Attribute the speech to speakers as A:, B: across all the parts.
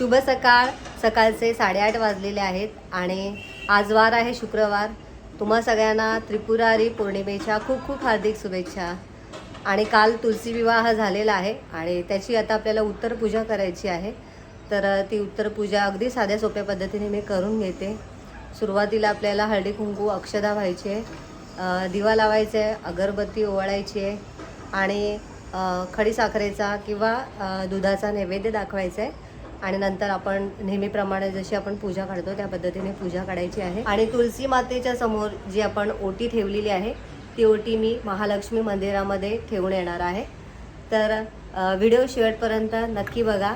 A: शुभ सकाळ. सकाळचे साडेआठ वाजलेले आहेत आणि आज वार आहे शुक्रवार. तुम्हा सगळ्यांना त्रिपुरारी पौर्णिमेच्या खूप खूप हार्दिक शुभेच्छा. आणि काल तुलसी विवाह झालेला आहे आणि त्याची आता आपल्याला उत्तर पूजा करायची आहे. तर ती उत्तर पूजा अगदी साध्या सोप्या पद्धतीने मी करून घेते. सुरुवातीला आपल्याला हळदी कुंकू अक्षदा व्हायची आहे. दिवा लावायचा आहे अगरबत्ती ओवाळायची आहे. आणि खडीसाखरेचा किंवा दुधाचा नैवेद्य दाखवायचा आहे. आणि नंतर आपण नेहमीप्रमाणे जशी आपण पूजा काढतो त्या पद्धतीने पूजा काढायची आहे. आणि तुलसी मातेच्या समोर जी आपण ओटी ठेवलेली आहे ती ओटी मी महालक्ष्मी मंदिरामध्ये ठेवून येणार आहे. तर व्हिडिओ शेवटपर्यंत नक्की बघा.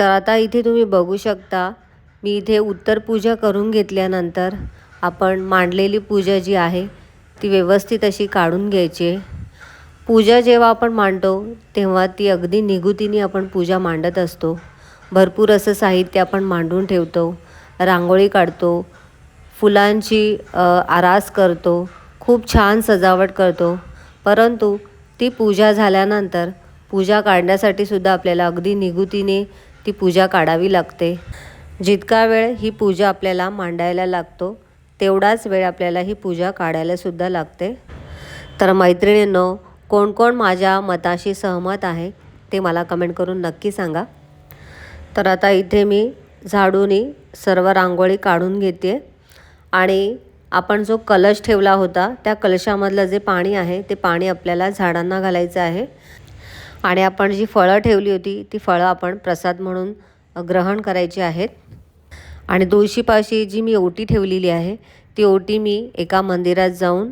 A: तर आता इथे तुम्ही बघू शकता मी इथे उत्तर पूजा करून घेतल्यानंतर आपण मांडलेली पूजा जी आहे ती व्यवस्थित अशी काढून घ्यायची आहे. पूजा जेव्हा आपण मांडतो तेव्हा ती अगदी निगुतीने आपण पूजा मांडत असतो. भरपूर असं साहित्य आपण मांडून ठेवतो रांगोळी काढतो फुलांची आरास करतो खूप छान सजावट करतो. परंतु ती पूजा झाल्यानंतर पूजा काढण्यासाठी सुद्धा आपल्याला अगदी निगुतीने ती पूजा काढावी लागते. जितका वेळ ही पूजा आपल्याला मांडायला लागतो तेवढाच वेळ आपल्याला ही पूजा काढायला सुद्धा लागते. तर मैत्रिणींनो कोण कोण माझ्या मताशी सहमत आहे ते मला कमेंट करून नक्की सांगा. तर आता इथे मी झाडूनी सर्व रांगोळी काढून घेते आणि आपण जो कलश ठेवला होता त्या कलशामधलं जे पाणी आहे ते पाणी आपल्याला झाडांना घालायचं आहे. आणि आपण जी फळं ठेवली होती ती फळं आपण प्रसाद म्हणून ग्रहण करायची आहेत. आणि तुळशीपाशी जी मी ओटी ठेवलेली आहे ती ओटी मी एका मंदिरात जाऊन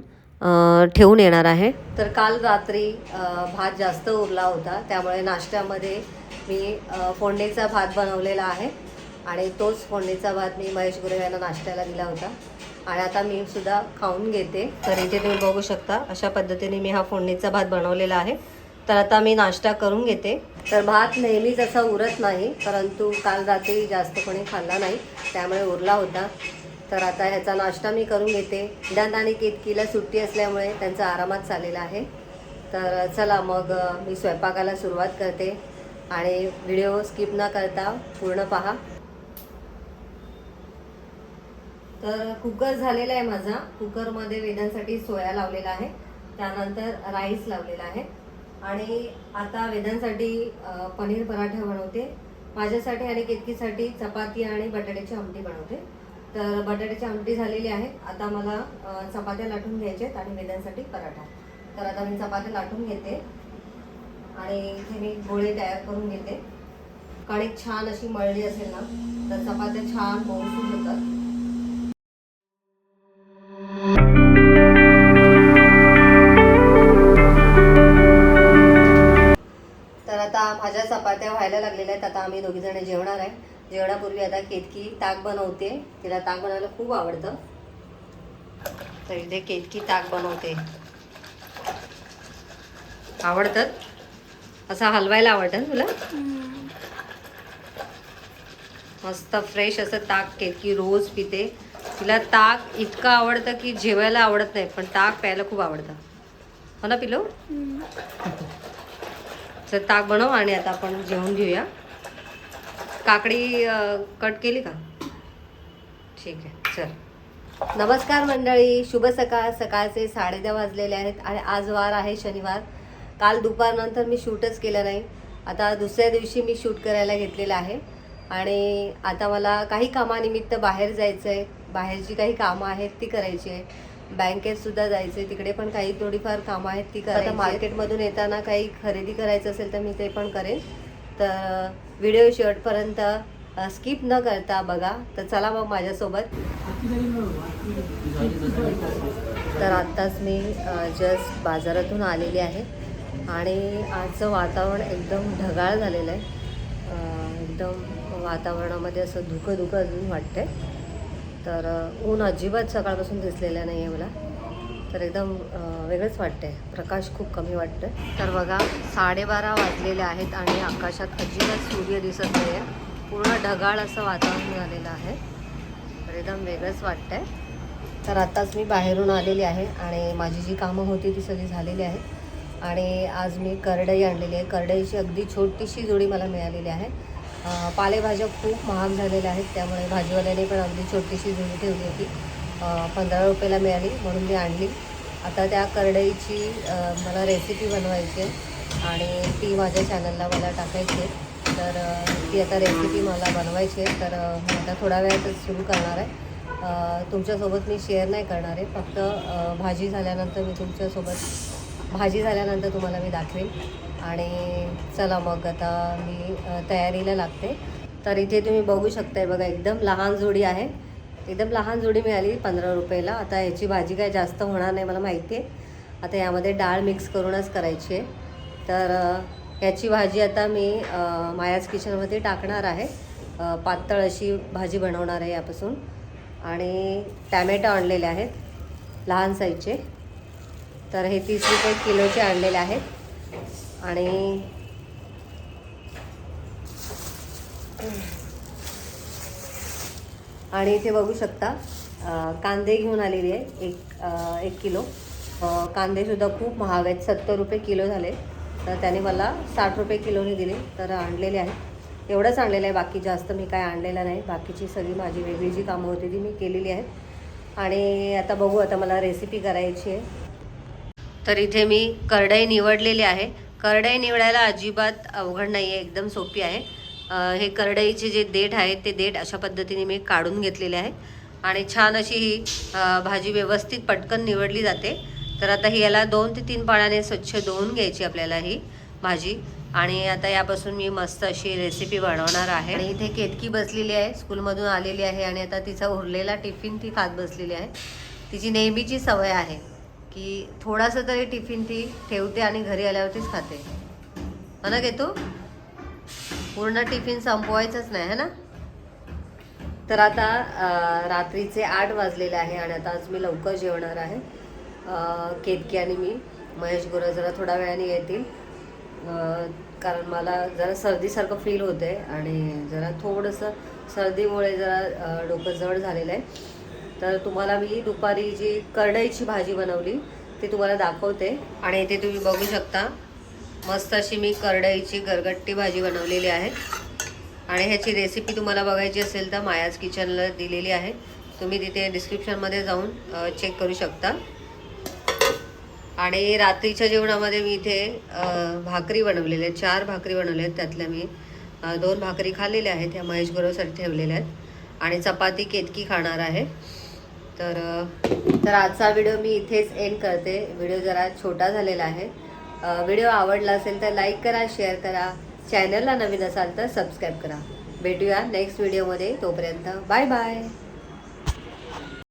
A: ठेवून येणार आहे. तर काल रात्री भात जास्त उरला होता त्यामुळे नाश्त्यामध्ये मी फोडणीचा भात बनवलेला आहे. आणि तोच फोडणीचा भात मी महेश गुरव यांना नाश्त्याला दिला होता. आणि आता मी सुद्धा खाऊन घेते. तर इथे तुम्ही बघू शकता अशा पद्धतीने मी हा फोडणीचा भात बनवलेला आहे. तर आता मी नाश्ता करून घेते. तर भात नेहमीच असा उरत नाही परंतु काल रात्री जास्त कोणी खाल्ला नाही त्यामुळे उरला होता. तर आता ह्याचा नाश्ता मी करून घेते. सिद्धांत आणि केतकीला सुट्टी असल्यामुळे त्यांचा आरामात चाललेला आहे. तर चला मग मी स्वयंपाकाला सुरुवात करते आणि व्हिडिओ स्किप न करता पूर्ण पहा. तर कुकर झालेला आहे माझा. कुकरमध्ये वेदांसाठी सोया लावलेला आहे. त्यानंतर राईस लावलेला आहे. आणि आता वेदांसाठी पनीर पराठा बनवते. माझ्यासाठी आणि केतकीसाठी चपाती आणि बटाट्याची आमटी बनवते. तर बटाट्याची आमटी झालेली आहे. आता मला चपात्या लाटून घ्यायच्या आहेत आणि वेदांसाठी पराठा. तर आता मी चपात्या लाटून घेते. आणि इथे मी गोळे तयार करून घेते. कणिक छान अशी मळली असेल ना तर चपात्या छान मऊसूर होतात. आम्ही दोघी जण जेवणार आहे. जेवणापूर्वी आता केतकी ताक बनवते. तिला ताक बनवायला खूप आवडतं. तर इथे केतकी ताक बनवते. आवडतात? असं हलवायला आवडतं तुला? मस्त फ्रेश असं ताक केतकी रोज पिते. तिला ताक इतकं आवडतं की जेवायला आवडत नाही पण ताक प्यायला खूप आवडतं. हो ना पिलो तर ताक बनव आणि आता आपण जेवून घेऊया. काकडी कट केली का? ठीक आहे चल. नमस्कार मंडळी शुभ सकाळ. सकाळचे साडे दहा वाजलेले आहेत आणि आज वार आहे शनिवार. काल दुपारनंतर मी शूटच केलं नाही. आता दुसऱ्या दिवशी मी शूट करायला घेतलेलं आहे. आणि आता मला काही कामानिमित्त बाहेर जायचं आहे बाहेरची काही कामं आहेत ती करायची आहे. बँकेत सुद्धा जायचं तिकडे पण काही थोडीफार कामं आहेत ती करायची मार्केटमधून येताना काही खरेदी करायचं असेल तर मी ते पण करेन. तर व्हिडिओ शेवटपर्यंत स्किप न करता बघा. तर चला मग माझ्यासोबत. तर आत्ताच मी जस्ट बाजारातून आलेली आहे. आणि आजचं वातावरण एकदम ढगाळ झालेलं आहे. एकदम वातावरणामध्ये असं धुकं धुकं अजून वाटतंय. तर ऊन अजिबात सकाळपासून दिसलेलं नाही आहे मला. तर एकदम वेगळंच वाटतंय. प्रकाश खूप कमी वाटतोय. तर बघा साडेबारा वाजलेले आहेत आणि आकाशात अजिबात सूर्य दिसत नाही आहे पूर्ण ढगाळ असं वातावरण झालेलं आहे. तर एकदम वेगळंच वाटतंय. तर आत्ताच मी बाहेरून आलेली आहे आणि माझी जी कामं होती ती सगळी झालेली आहेत. आणि आज मी करडई आणलेली आहे. करडईची अगदी छोटीशी जोडी मला मिळालेली आहे. पालेभाज्या खूप महाग झालेल्या आहेत त्यामुळे भाजीवाल्याने पण अगदी छोटीशी जोडी ठेवली होती. पंधरा रुपयाला मिळाली म्हणून मी आणली. आता त्या करडईची मला रेसिपी बनवायची आहे आणि ती माझ्या चॅनलला मला टाकायची आहे. तर ती आता रेसिपी मला बनवायची आहे. तर मी आता थोड्या वेळातच सुरू करणार आहे. तुमच्यासोबत मी शेअर नाही करणार आहे. फक्त भाजी झाल्यानंतर मी तुमच्यासोबत भाजी झाल्यानंतर तुम्हाला मी दाखवेन. आणि चला मग आता मी तयारीला लागते. तर इथे तुम्ही बघू शकताय बघा एकदम लहान जोडी आहे. एकदम लहान जोडी मिळाली पंधरा रुपयाला. आता याची भाजी काय जास्त होणार नाही मला माहिती आहे. आता यामध्ये डाळ मिक्स करूनच करायची आहे. तर याची भाजी आता मी मायाच किचनमध्ये टाकणार आहे. पातळ अशी भाजी बनवणार आहे यापासून. आणि टॅमॅटो आणलेले आहेत लहान साईजचे. तर हे तीस रुपये किलोचे आणलेले आहेत. आणि आणि इथे बघू शकता कांदे घेऊन आलेली आहे एक एक किलो. कांदेसुद्धा खूप महाग आहेत सत्तर रुपये किलो झाले. तर त्याने मला साठ रुपये किलोने दिले तर आणलेले आहेत. एवढंच आणलेलं आहे बाकी जास्त मी काय आणलेलं नाही. बाकीची सगळी माझी वेगळी जी कामं होती ती मी केलेली आहेत. आणि आता बघू आता मला रेसिपी करायची आहे. तर इथे मी करडई निवडलेली आहे. करडई निवडायला अजिबात अवघड नाही आहे एकदम सोपी आहे. हे करडईचे जे देठ आहेत ते देठ अशा पद्धतीने मी काढून घेतलेले आहे आणि छान अशी ही भाजी व्यवस्थित पटकन निवडली जाते. तर आता ही याला दोन ते तीन पाण्याने स्वच्छ धुवून घ्यायची आपल्याला ही भाजी. आणि आता यापासून मी मस्त अशी रेसिपी बनवणार आहे. आणि इथे केतकी बसलेली आहे स्कूलमधून आलेली आहे. आणि आता तिचा उरलेला टिफिन ती खात बसलेली आहे. तिची नेहमीची सवय आहे की थोडासा तरी टिफिन ती ठेवते आणि घरी आल्यावरतीच खाते. हो ना घेतो पूर्ण टिफिन संपवायचंच नाही है ना? तर आता रात्रीचे आठ वाजलेले आहे आणि आता आज मी लवकर जेवणार आहे. केतकी आणि मी. महेश गुरु जरा थोड्या वेळाने येतील. कारण मला जरा सर्दीसारखं फील होते आहे आणि जरा थोडंसं सर्दीमुळे जरा डोकं जड झालेलं आहे. तर तुम्हाला मी दुपारी जी करडईची भाजी बनवली ती तुम्हाला दाखवते. आणि इथे तुम्ही बघू शकता मस्त अशी मी करडईची गरगट्टी भाजी बनवलेली आहे. आणि ह्याची रेसिपी तुम्हाला बघायची असेल तर मायाज किचनला दिलेली आहे. तुम्ही तिथे डिस्क्रिप्शनमध्ये जाऊन चेक करू शकता. आणि रात्रीच्या जेवणामध्ये मी इथे भाकरी बनवलेल्या आहेत. चार भाकरी बनवल्या आहेत. त्यातल्या मी दोन भाकरी खाल्लेल्या आहेत. ह्या महेश गुरवसाठी ठेवलेल्या आहेत. आणि चपाती केतकी खाणार आहे. तर तर आजचा व्हिडिओ मी इथेच एंड करते. व्हिडिओ जरा छोटा झालेला आहे. व्हिडिओ आवडला असेल तर लाईक करा शेअर करा. चॅनलला नवीन असाल तर सबस्क्राईब करा. भेटूया नेक्स्ट व्हिडिओमध्ये. तोपर्यंत बाय बाय.